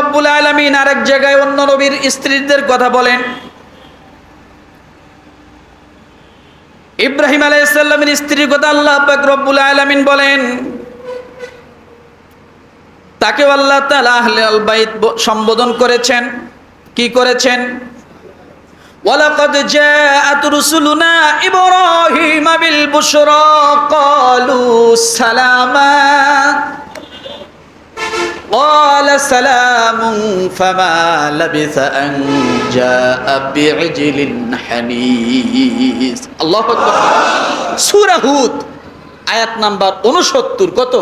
রব্বুল আলমিন আরেক জায়গায় অন্য নবীর স্ত্রীদের কথা বলেন ইব্রাহিম আলাইসাল্লামের স্ত্রীর কথা আল্লাহ পাক রব্বুল আলমিন বলেন তাকেও আল্লাহ তাআলা আহলে আল বাইত ব- সম্বোধন করেছেন কি করেছেন ولقد جاءت رسلنا إبراهيم بالبشرى قالوا سلاما قال سلام فما لبث أن جاء بعجل حنيس الله أكبر سورة هود আয়াত নাম্বার উনসত্তর কত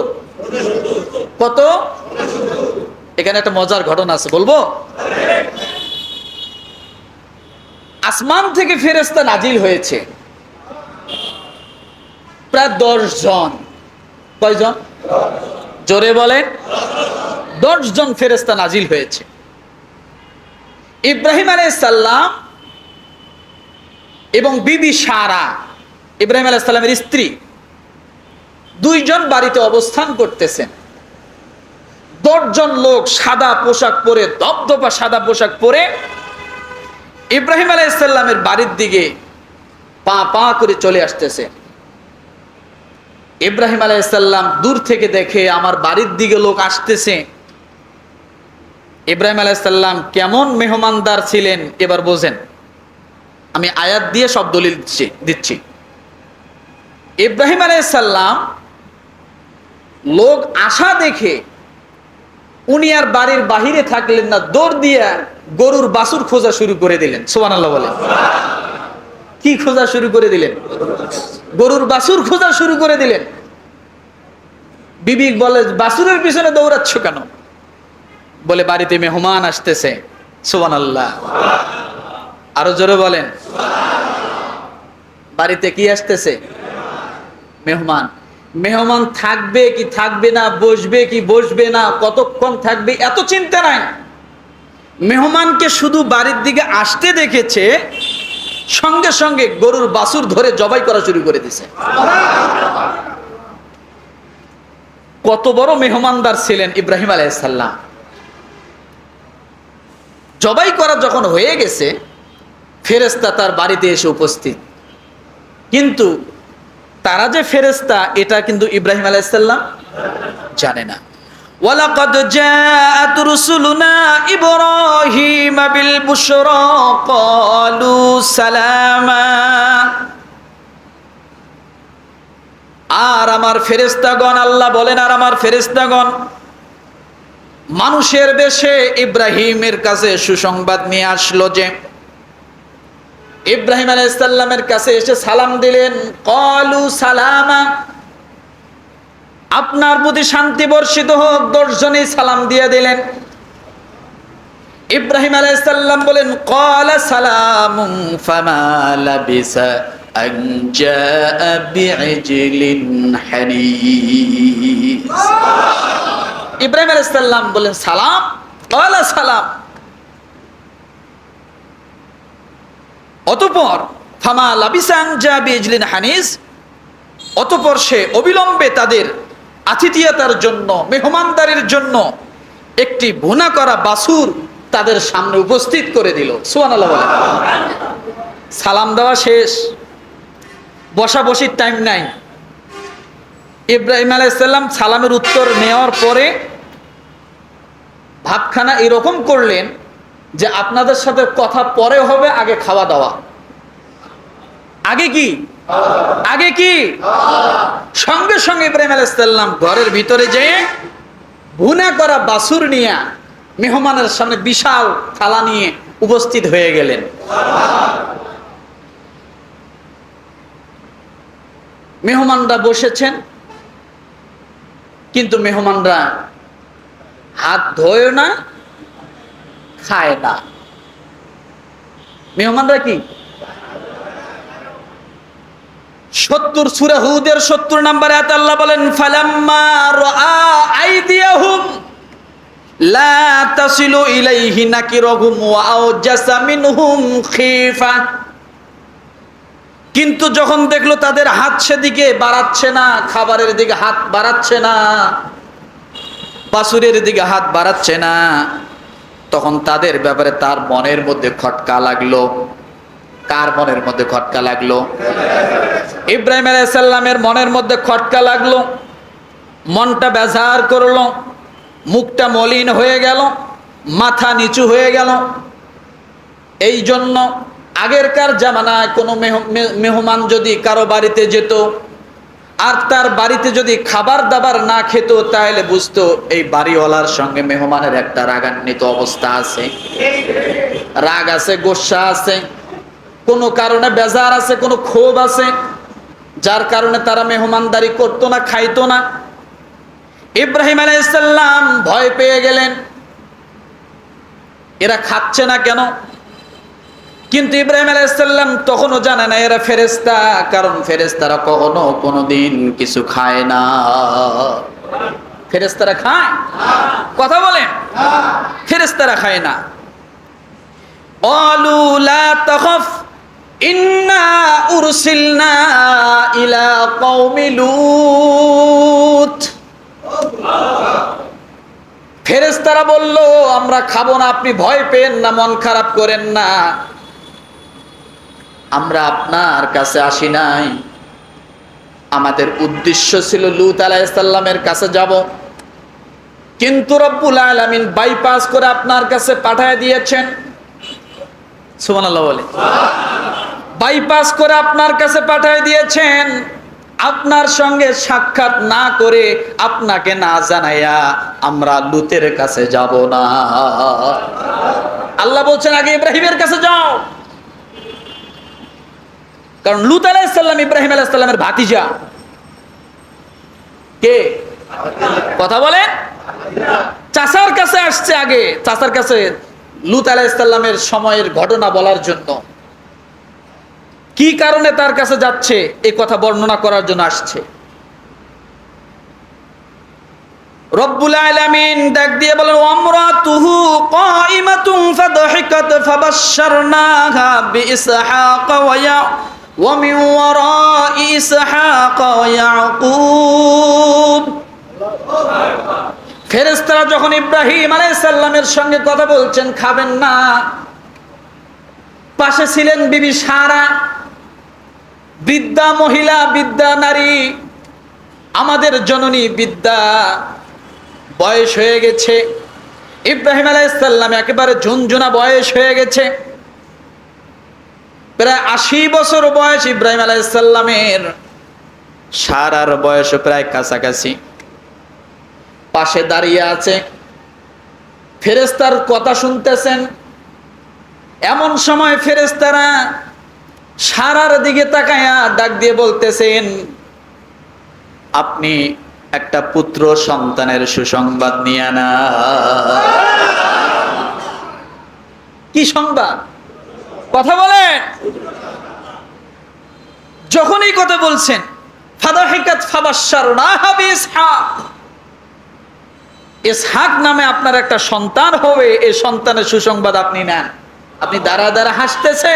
কত এখানে একটা মজার ঘটনা আছে বলবো আসমান থেকে ফেরেস্তা নাজিল হয়েছে প্রায় দশ জন কয়জন জোরে বলেন। দশ জন ফেরেস্তা নাজিল হয়েছে। ইব্রাহিম আলাইসাল্লাম এবং বিবি সারা, ইব্রাহিম আলাইসাল্লামের স্ত্রী দুইজন বাড়িতে অবস্থান করতেছেন। দশজন লোক সাদা পোশাক পরে দপদপা সাদা পোশাক পরে ইব্রাহিম আলাইসাল্লামের বাড়ির দিকে পা পা করে চলে আসতেছে। ইব্রাহিম আলাইসাল্লাম দূর থেকে দেখে আমার বাড়ির দিকে লোক আসতেছে। ইব্রাহিম আলাইসাল্লাম কেমন মেহমানদার ছিলেন এবার বোঝেন। আমি আয়াত দিয়ে সব দলিল দিচ্ছি দিচ্ছি। ইব্রাহিম আলাইসাল্লাম লোক আসা দেখে উনি আর বাড়ির বাহিরে থাকলেন না, দৌড় দিয়ে গরুর বাসুর খোঁজা শুরু করে দিলেন। সোহান আল্লাহ বলেন। কি খোঁজা শুরু করে দিলেন? গরুর বাসুর খোঁজা শুরু করে দিলেন। বিবি বলে বাসুরের পিছনে দৌড়াচ্ছ কেন? বলে, বাড়িতে মেহমান আসতেছে। সোহান আল্লাহ আরও জোরে বলেন, বাড়িতে কি আসতেছে? মেহমান মেহমান থাকবে কি থাকবে না, বসবে কি বসবে না, কতক্ষণ থাকবে, এত চিন্তা নাই। মেহমানকে শুধু বাড়ির দিকে আসতে দেখেছে সঙ্গে সঙ্গে গরুর বাসুর ধরে জবাই করা শুরু করে দিছে। কত বড় মেহমানদার ছিলেন ইব্রাহিম আলাইসাল্লাম জবাই করা যখন হয়ে গেছে ফেরেস্তা তার বাড়িতে এসে উপস্থিত। কিন্তু তারা যে ফেরেস্তা এটা কিন্তু ইব্রাহিম আলাইসাল্লাম জানে না। ولقد جاءت رسلنا إبراهيم بالبشرى قالوا سلاما আর আমার ফেরেস্তাগণ আল্লাহ বলেন আর আমার ফেরেস্তাগণ মানুষের বেশে ইব্রাহিমের কাছে সুসংবাদ নিয়ে আসলো যে ইব্রাহিম আলাইসাল্লামের কাছে এসে সালাম দিলেন কলু সালামা আপনার প্রতি শান্তি বর্ষিত হোক, দশজনেই সালাম দিয়ে দিলেন। ইব্রাহিম আলাইসাল্লাম বলেন কলা সালাম ইব্রাহিম আলাইসাল্লাম বলেন, সালাম কলা সালাম। অতপর, ফামা লাবিসাং যা বিজলিন হানিস? অতপর সে অবিলম্বে তাদের আতিথিয়তার জন্য, মেহমানদারির জন্য একটি ভুনা করা বাসুর তাদের সামনে উপস্থিত করে দিল। সুয়ান সালাম দেওয়া শেষ। বসা বসির টাইম নাই। ইব্রাহিম আলাইসাল্লাম সালামের উত্তর নেওয়ার পরে ভাবখানা এরকম করলেন যে আপনাদের সাথে কথা পরে হবে, আগে খাওয়া দাওয়া। আগে কি? আগে কি? সঙ্গে সঙ্গে ইব্রাহিম আলাইসাল্লাম ঘরের ভিতরে যেয়ে ভুনা করা বাসুর নিয়ে মেহমানের সামনে বিশাল থালা নিয়ে উপস্থিত হয়ে গেলেন। মেহমানরা বসেছেন, কিন্তু মেহমানরা হাত ধোয় না, খায় না। মেহমানরা কি? সত্তর সুরা হুদের সত্তর নাম্বার এত আল্লাহ বলেন, ফালাম্মা ইলাইহি কিন্তু যখন দেখল তাদের হাত সেদিকে বাড়াচ্ছে না, খাবারের দিকে হাত বাড়াচ্ছে না, বাসুরের দিকে হাত বাড়াচ্ছে না, তখন তাদের ব্যাপারে তার মনের মধ্যে খটকা লাগল। কার মনের মধ্যে খটকা লাগল? ইব্রাহিম আলাইসাল্লামের মনের মধ্যে খটকা লাগল, মনটা বেজার করল, মুখটা মলিন হয়ে গেল, মাথা নিচু হয়ে গেল। এই জন্য আগেরকার জামানায় কোনো মেহমান যদি কারও বাড়িতে যেত, আর তার বাড়িতে যদি খাবার দাবার না খেত, তাহলে বুঝতো এই বাড়িওয়ালার সঙ্গে মেহমানের একটা রাগান্বিত অবস্থা আছে। রাগ আছে, গোসা আছে। কোনো কারণে বেজার আছে, কোনো ক্ষোভ আছে, যার কারণে তারা মেহমানদারি করতো না, খাইতো না। ইব্রাহিম আলাইসাল্লাম ভয় পেয়ে গেলেন। এরা খাচ্ছে না কেন? কিন্তু ইব্রাহিম আলাইসাল্লাম তখনও জানে না, এরা ফেরেস্তা কারণ ফেরেস্তারা কখনো কোনো দিন কিছু খায় না। ফেরেস্তারা খায়? কথা বলে ফেরেস্তারা খায় না। অলুলা তখফ। ইন্না উরসিলনা ইলা কওমি ফেরেস্তারা বলল, আমরা খাব না, আপনি ভয় পেন না, মন খারাপ করেন না। আমরা আপনার কাছে আসি নাই। আমাদের উদ্দেশ্য ছিল লুত আলাইসাল্লামের কাছে যাব। কিন্তু রব্বুল আলমিন বাইপাস করে আপনার কাছে পাঠায় দিয়েছেন। সুমান আল্লাহ বলে। বাইপাস করে আপনার কাছে পাঠায় দিয়েছেন। আপনার সঙ্গে সাক্ষাৎ না করে আপনাকে না জানাইয়া আমরা লুতের কাছে যাব না। আল্লাহ বলছেন, আগে ইব্রাহিমের কাছে যাও। কারণ লুত আলাইসাল্লাম ইব্রাহিম আলাইসাল্লামের ভাতিজা। কে? কথা বলেন। চাচার কাছে আসছে আগে। চাচার কাছে লুত আলাইসাল্লামের সময়ের ঘটনা বলার জন্য। কি কারণে তার কাছে যাচ্ছে? এই কথা বর্ণনা করার জন্য আসছে। ডাক দিয়ে বলেন ইয়া যখন ইব্রাহিম আলাইহিস সালামের সঙ্গে কথা বলছেন, খাবেন না। পাশে ছিলেন বিবি সারা। বৃদ্ধা মহিলা, বিদ্যা নারী, আমাদের জননী বিদ্যা। বয়স হয়ে গেছে। ইব্রাহিম আলাইসাল্লাম একেবারে ঝুনঝুনা বয়স হয়ে গেছে। প্রায় আশি বছর বয়স ইব্রাহিম আলাইসাল্লামের সারার বয়স প্রায় কাছাকাছি। পাশে দাঁড়িয়ে আছে। ফেরেস্তার কথা শুনতেছেন। এমন সময় ফেরেস্তারা সারার দিকে তাকায়া ডাক দিয়ে বলতেছেন, আপনি একটা পুত্র সন্তানের সুসংবাদ নিয়ে আনা। কি সংবাদ? কথা বলেন। যখনই কথা বলছেন ইসহাক নামে আপনার একটা সন্তান হবে, এই সন্তানের সুসংবাদ আপনি নেন। আপনি দাঁড়া দাঁড়া হাসতেছে।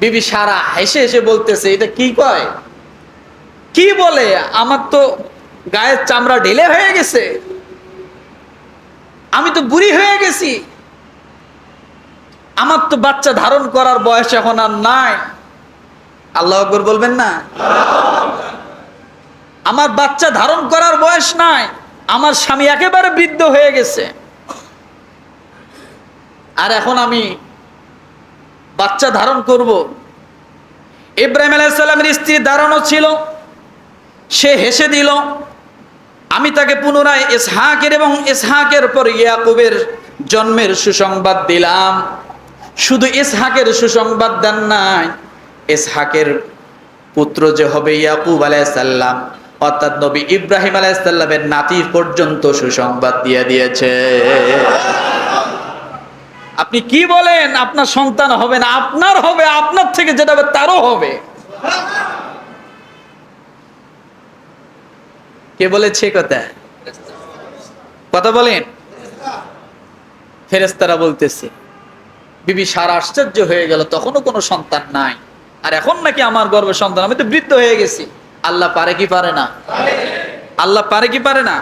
বিবি সারা হেসে হেসে বলতেছে, এটা কি কয়? কি বলে? আমার তো গায়ের চামড়া ঢিলে হয়ে গেছে। আমি তো বুড়ি হয়ে গেছি। আমার তো বাচ্চা ধারণ করার বয়স এখন আর নাই। আল্লাহ আকবর বলবেন না? আমার বাচ্চা ধারণ করার বয়স নাই। আমার স্বামী একেবারে বৃদ্ধ হয়ে গেছে। আর এখন আমি বাচ্চা ধারণ করব। ইব্রাহিম আলাইসাল্লামের স্ত্রী দাঁড়ানো ছিল, সে হেসে দিল, আমি তাকে পুনরায় ইসহাকের এবং ইসহাকের পর ইয়াকুবের জন্মের সুসংবাদ দিলাম। শুধু ইসহাকের সুসংবাদ দেন নাই, ইসহাকের পুত্র যে হবে ইয়াকুব আলাইসাল্লাম অর্থাৎ নবী ইব্রাহিম আলাইসাল্লামের নাতি পর্যন্ত সুসংবাদ দিয়ে দিয়েছে। আপনি কি বলেন? আপনার সন্তান হবে না, আপনার হবে, আপনার থেকে যেটা হবে তারও হবে। কে বলেছে কথা? কথা বলেন। ফেরেস্তারা বলতেছে, বিবি সার আশ্চর্য হয়ে গেল, তখনও কোনো সন্তান নাই। আর এখন নাকি আমার গর্বে সন্তান, আমি তো বৃদ্ধ হয়ে গেছি। আল্লাহ পারে কি পারে না? আল্লাহ পারে কি পারে না?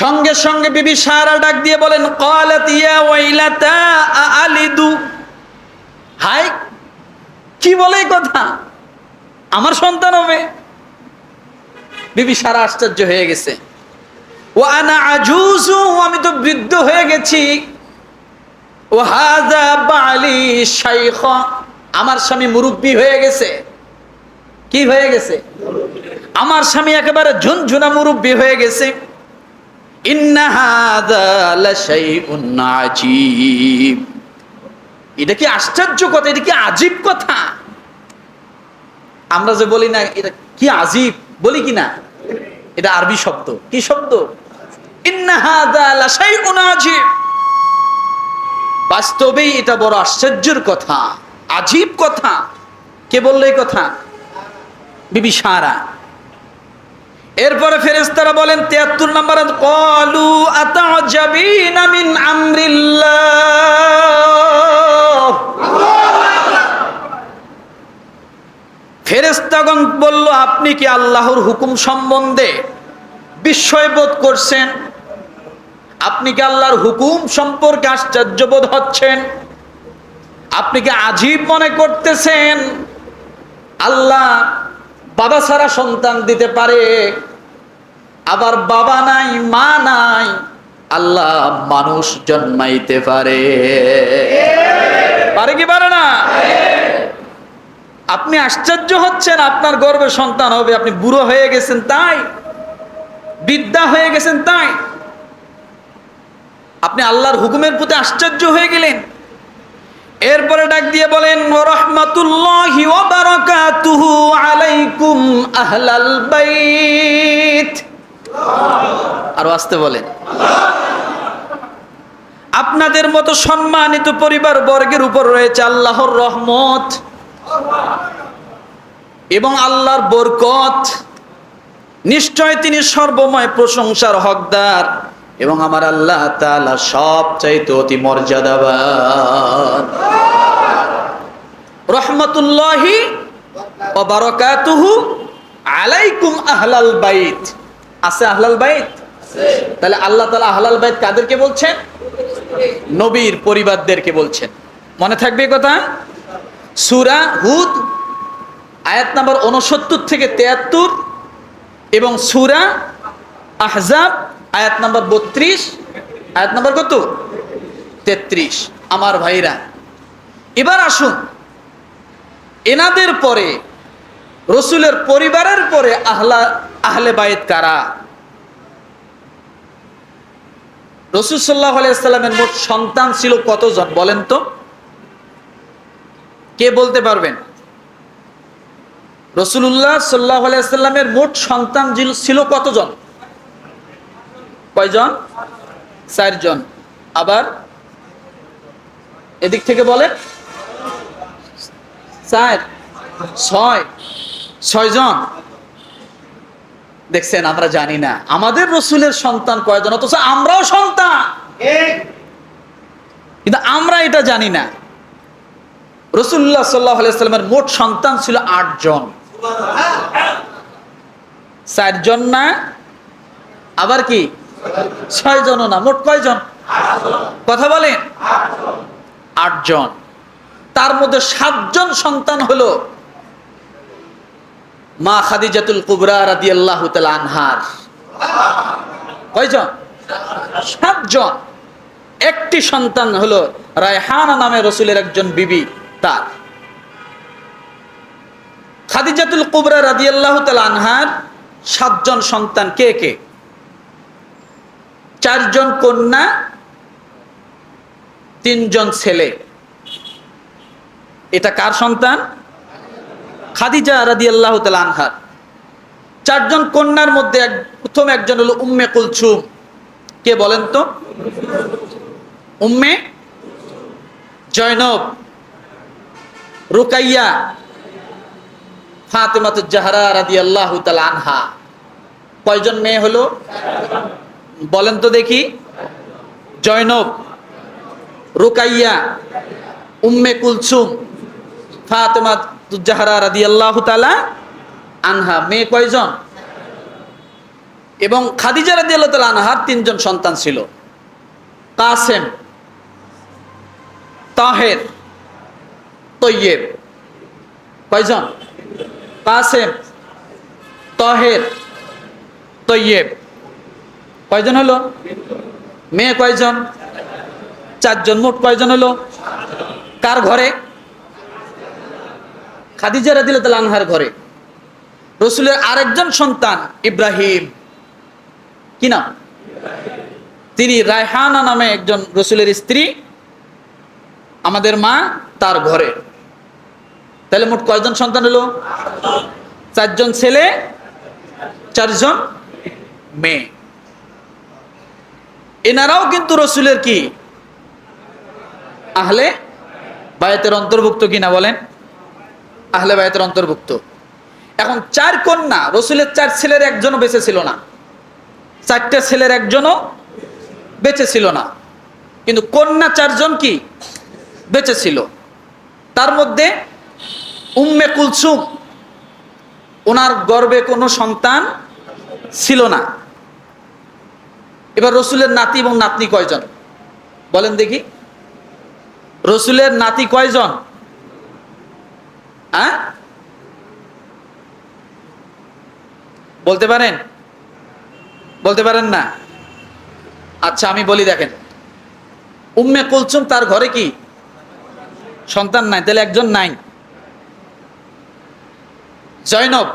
সঙ্গে সঙ্গে বিবি সারা ডাক দিয়ে বলেন হাই কি বলে কথা? আমার সন্তান হবে। বিবি সারা আশ্চর্য হয়ে গেছে। ও আনা আজুজু, আমি তো বৃদ্ধ হয়ে গেছি। ও হাজা বালি শাইখ। আমার স্বামী মুরব্বী হয়ে গেছে। কি হয়ে গেছে? আমার স্বামী একেবারে ঝুনঝুনা মুরব্বী হয়ে গেছে ইন্না হাযা লাশাইউন আজীব এটা কি আশ্চর্য কথা? এটা কি আজীব কথা? আমরা যে বলি না, এটা কি আজীব? বলি কি না? এটা আরবি শব্দ। কি শব্দ? বাস্তবেই এটা বড় আশ্চর্যের কথা। আজীব কথা। কে বলল এই কথা? বিবি সারা। এরপরে ফেরেশতারা বলেন, তিয়াত্তর নম্বর কলু আতাজাবিনা মিন আমরিল্লাহ। ফেরেশতাগণ বলল, আপনি কি আল্লাহর হুকুম সম্বন্ধে বিস্ময় বোধ করছেন? আপনি কি আল্লাহর হুকুম সম্পর্কে আশ্চর্যবোধ হচ্ছেন? আপনি কি আজীব মনে করতেছেন? আল্লাহ বাবা ছাড়া সন্তান দিতে পারে। আবার বাবা নাই, মা নাই, আল্লাহ মানুষ জন্মাইতে পারে। পারে কি পারে না? আপনি আশ্চর্য হচ্ছেন, আপনার গর্বে সন্তান হবে, আপনি বুড়ো হয়ে গেছেন তাই বিদ্যা হয়ে গেছেন তাই। আপনি আল্লাহর হুকুমের প্রতি আশ্চর্য হয়ে গেলেন। এরপরে ডাক দিয়ে বলেন রহমাতুল্লাহি ওয়া বারাকাতুহু আলাইকুম আহলাল বাইত। আর আসতে বলেন। আপনাদের মতো সম্মানিত পরিবার বর্গের উপর রয়েছে আল্লাহর রহমত এবং আল্লাহর বরকত। নিশ্চয় তিনি সর্বময় প্রশংসার হকদার। এবং আমার আল্লাহ তালা সব চাইতে অতি মর্যাদাবান। রহমতুল্লাহি আলাইকুম আহলাল বাইত। আছে আহলাল বাইত? তাহলে আল্লাহ তাআলা আহলাল বাইত কাদেরকে বলছেন? নবীর পরিবারদেরকে বলছেন। মনে থাকবে কথা? সূরা হুদ, আয়াত নাম্বার উনসত্তর থেকে তেয়াত্তর এবং সুরা আহজাব আয়াত নাম্বার বত্রিশ, আয়াত নাম্বার কত? তেত্রিশ। আমার ভাইরা, এবার আসুন, এনাদের পরে, রসুলের পরিবারের পরে আহলা, আহলে বাইত কারা? রসুল সাল্লাহ আলাইসাল্লামের মোট সন্তান ছিল কতজন বলেন তো? কে বলতে পারবেন? রসুল্লাহ সাল্লাহ আলাইসাল্লামের মোট সন্তান ছিল কতজন? কয়জন? চারজন। আবার এদিক থেকে বলেন। চার, ছয়, ছয়জন। দেখছেন, আমরা জানি না। আমাদের রসুলের সন্তান কয়জন? অথচ আমরাও সন্তান। কিন্তু আমরা এটা জানি না। রসুল্লাহ সাল্লাহ আলাইস্লামের মোট সন্তান ছিল আটজন। চারজন না? আবার কি? ছয় জন না, মোট কয়জন? কথা বলেন। আটজন। তার মধ্যে সাতজন সন্তান হলো মা খাদিজাতুল কুবরা রাদি আল্লাহ আনহার। কয়জন? সাতজন। একটি সন্তান হলো রায়হানা নামে রসুলের একজন বিবি, তার। খাদিজাতুল কুবরা রাদি আল্লাহ আনহার সাতজন সন্তান, কে কে? চারজন কন্যা, তিনজন ছেলে। এটা কার সন্তান? খাদিজা রাদি আল্লাহ আনহার চারজন কন্যার মধ্যে প্রথম একজন হলো উম্মে কুলছুম কে বলেন তো? উম্মে জয়নব, রুকাইয়া ফাতেমাত জাহরা রাদি আল্লাহ আনহা। কয়জন মেয়ে হলো? বলেন তো দেখি। জয়নব, রুকাইয়া, উম্মে কুলসুম, ফাতেমা জাহরা রাদি আল্লাহ আনহা, মেয়ে কয়জন? এবং খাদিজা রাদি আল্লাহ তালা আনহার তিনজন সন্তান ছিল। কাসেম, তাহের, তৈয়েব। কয়জন? কাসেম, তহের, তৈয়েব। কয়জন হলো? মেয়ে কয়জন? চারজন। মোট কয়জন হলো? কার ঘরে? খাদিজা রাদিল্লাহ আনহার ঘরে। রসুলের আরেকজন সন্তান ইব্রাহিম। কি নাম? তিনি রায়হানা নামে একজন রসুলের স্ত্রী। আমাদের মা তার ঘরে। তাহলে মোট কয়জন সন্তান হলো? চারজন ছেলে, চারজন মেয়ে। এনারাও কিন্তু রসুলের কি? আহলে বায়তের অন্তর্ভুক্ত কিনা বলেন? আহলে বায়তের অন্তর্ভুক্ত। এখন চার কন্যা, রসুলের চার ছেলের একজনও বেঁচে ছিল না। চারটে ছেলের একজনও বেঁচে ছিল না। কিন্তু কন্যা চারজন কি? বেঁচে ছিল। তার মধ্যে উম্মে কুলসুম, ওনার গর্বে কোনো সন্তান ছিল না। এবার রসুলের নাতি এবং নাতনি কয়জন? বলেন দেখি। রসুলের নাতি কয়জন? হ্যাঁ? বলতে পারেন? বলতে পারেন না? আচ্ছা আমি বলি দেখেন। উম্মে কুলসুম তার ঘরে কি? সন্তান নাই, তাহলে একজন নাই। জয়নব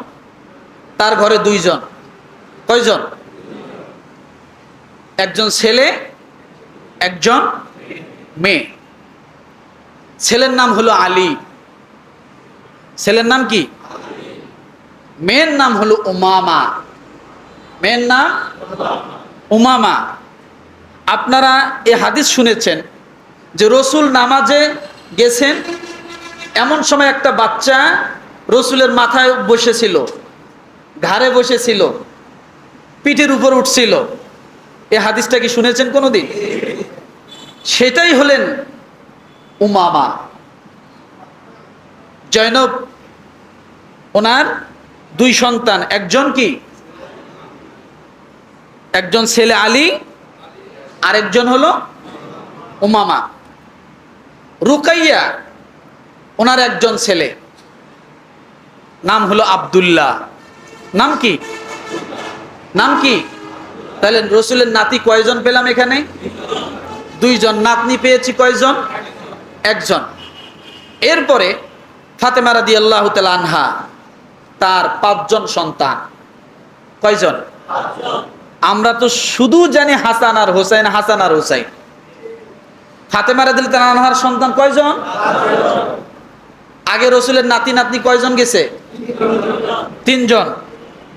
তার ঘরে দুইজন। কয়জন? একজন ছেলে, একজন মেয়ে। ছেলের নাম হলো আলী। ছেলের নাম কি? মেয়ের নাম হলো উমামা। মেয়ের নাম উমামা। আপনারা এ হাদিস শুনেছেন যে রসুল নামাজে গেছেন, এমন সময় একটা বাচ্চা রসুলের মাথায় বসেছিল, ঘাড়ে বসেছিল, পিঠের উপর উঠছিল। এ হাদিসটা কি শুনেছেন কোনোদিন? সেটাই হলেন উমামা। জৈনব ওনার দুই সন্তান, একজন কি? একজন ছেলে আলী, আরেকজন হলো উমামা। রুকাইয়া, ওনার একজন ছেলে। নাম হলো আব্দুল্লাহ। নাম কি? নাম কি? তাহলে রসুলের নাতি কয়জন পেলাম এখানে? দুইজন। নাতনি পেয়েছি কয়জন? একজন। এরপরে ফাতেমা রাদি আল্লাহ আনহা, তার পাঁচজন সন্তান। কয়জন? আমরা তো শুধু জানি হাসান আর হোসাইন, হাসান আর হোসাইন। ফাতেমা রাদিল আনহার সন্তান কয়জন? আগে রসুলের নাতি, নাতনি কয়জন গেছে? তিনজন।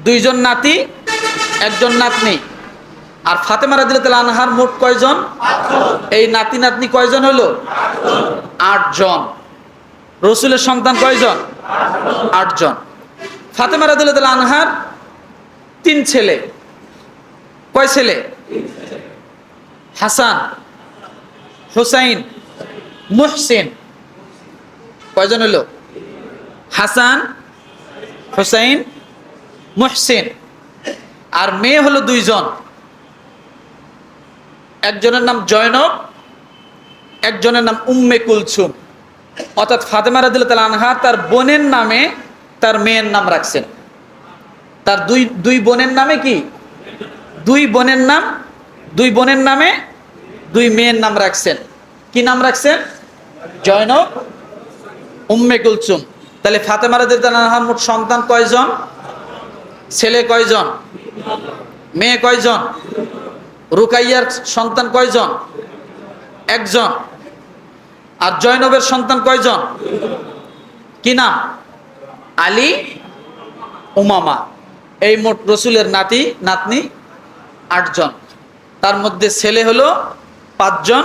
দুইজন নাতি, একজন নাতনি। আর ফাতেমা রাদিল আনহার মোট কয়জন? এই নাতি নাতনি কয়জন হলো আটজন। রসুলের সন্তান কয়জন? আটজন। ফাতেমা রাদিল আনহার তিন ছেলে। কয় ছেলে? হাসান, হুসাইন, মুহসিন। কয়জন হলো হাসান, হুসাইন, মুহসিন। আর মেয়ে হলো দুইজন। একজনের নাম জয়নব, একজনের নাম উম্মে কুলসুম। অর্থাৎ ফাতেমা রাদিল আনহা তার বোনের নামে তার মেয়ের নাম রাখছেন। তার দুই দুই বোনের নামে কি? দুই বোনের নাম, দুই বোনের নামে দুই মেয়ের নাম রাখছেন। কি নাম রাখছেন? জয়নব, উম্মে কুলসুম। তাহলে ফাতেমা রাদিয়াল্লাহু মোট সন্তান কয়জন? ছেলে কয়জন? মেয়ে কয়জন? রুকাইয়ার সন্তান কয়জন? একজন। আর জয়নবের সন্তান কয়জন? কি নাম? আলী উমামা। এই মোট রসুলের নাতি, নাতনি আটজন। তার মধ্যে ছেলে হলো পাঁচজন,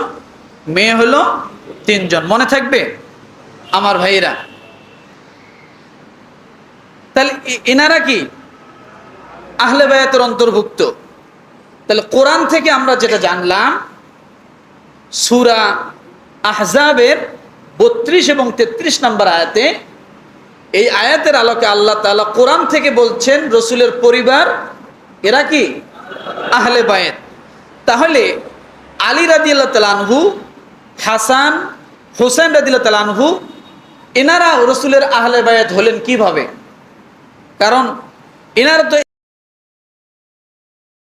মেয়ে হলো তিনজন। মনে থাকবে? আমার ভাইরা তাহলে এনারা কি? আহলে বায়াতের অন্তর্ভুক্ত। তাহলে কোরআন থেকে আমরা যেটা জানলাম, সুরা আহজাবের বত্রিশ এবং তেত্রিশ নম্বর আয়াতে এই আয়াতের আলোকে আল্লাহ তাআলা কোরআন থেকে বলছেন, রসুলের পরিবার এরা কি? আহলে বায়েত তাহলে আলী রাদিয়াল্লাহ তালানহু হাসান হোসেন রাদিল্লা তালানহু এনারা রসুলের আহলে বায়াত হলেন কীভাবে? কারণ এনারা তো